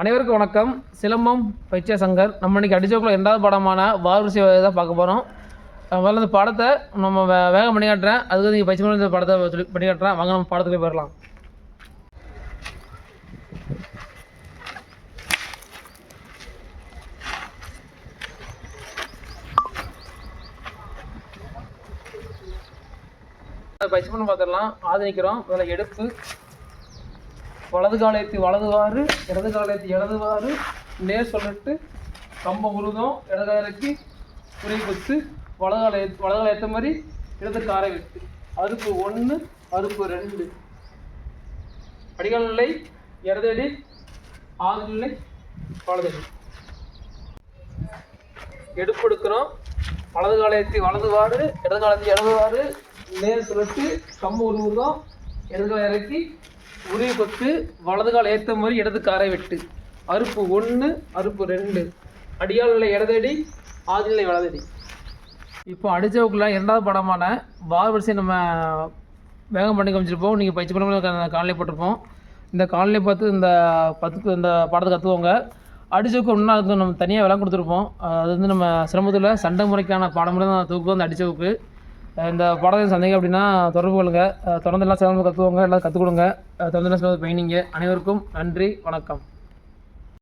அனைவருக்கும் வணக்கம். சிலம்பம் பயிற்சிய சங்கர். நம்ம இன்றைக்கி அடிச்சோக்கில் இரண்டாவது படமான வாரிசை தான் பார்க்க போகிறோம் முதல்ல இந்த படத்தை நம்ம வே வேகம் பண்ணி காட்டுறேன். அதுக்கு நீங்கள் பயிற்சி இந்த படத்தை சொல்லி பண்ணி காட்டுறேன். வாங்க நம்ம படத்துக்கு போயிடலாம். பயிற்சி பண்ண பார்த்துடலாம். ஆதரிக்கிறோம். அதில் எடுப்பு. வலது காலையத்து வலதுவாறு இடது காலையத்து இடதுவாறு நேர் சொல்லிட்டு கம்பம் உருதம் இடது காலைக்கு குறி குத்து வலது காலை வலது காலை ஏற்ற மாதிரி இடது காரை வெட்டு. அறுப்பு ஒன்று அறுப்பு ரெண்டு. அடிகால் நிலை இடதடி ஆறு நிலை வலதடி எடுப்பு எடுக்கிறோம் வலது காலையத்தி வலதுவாறு இடது காலத்தி இடதுவாறு நேர் சுழட்டு கம்பு உருவுதம் இடது காலை இறக்கி உதவி கொத்து வலது கால் ஏற்ற மாதிரி இடது காரை வெட்டு. அறுப்பு ஒன்று அறுப்பு ரெண்டு. அடியால் நிலை இடதடி ஆதிநிலை வலதடி இப்போ அடிச்சவுக்குள்ள இரண்டாவது படமான பார் வரிசை நம்ம வேகம் பண்ணி காமிச்சிருப்போம். நீங்கள் பயிற்சி பண்ண காலையில் போட்டிருப்போம். இந்த காலநிலை பார்த்து இந்த பத்து இந்த படத்தை கற்றுவோங்க அடிச்சவுக்கு ஒன்றா நம்ம தனியாக விலை கொடுத்துருப்போம். அது வந்து நம்ம சிரமத்தில் சண்டை முறைக்கான பாடம் தான் தூக்குவோம் அந்த அடிச்சவுக்கு. இந்த படத்தை சந்தேகம் அப்படின்னா தொடர்பு கொள்ளுங்க. தொடர்ந்து எல்லாம் சிரமம் கற்றுக்கோங்க எல்லாம் கற்றுக் கொடுங்க. தொடர்ந்து எல்லாம் சிரமத்தை பயணிங்க அனைவருக்கும் நன்றி வணக்கம்.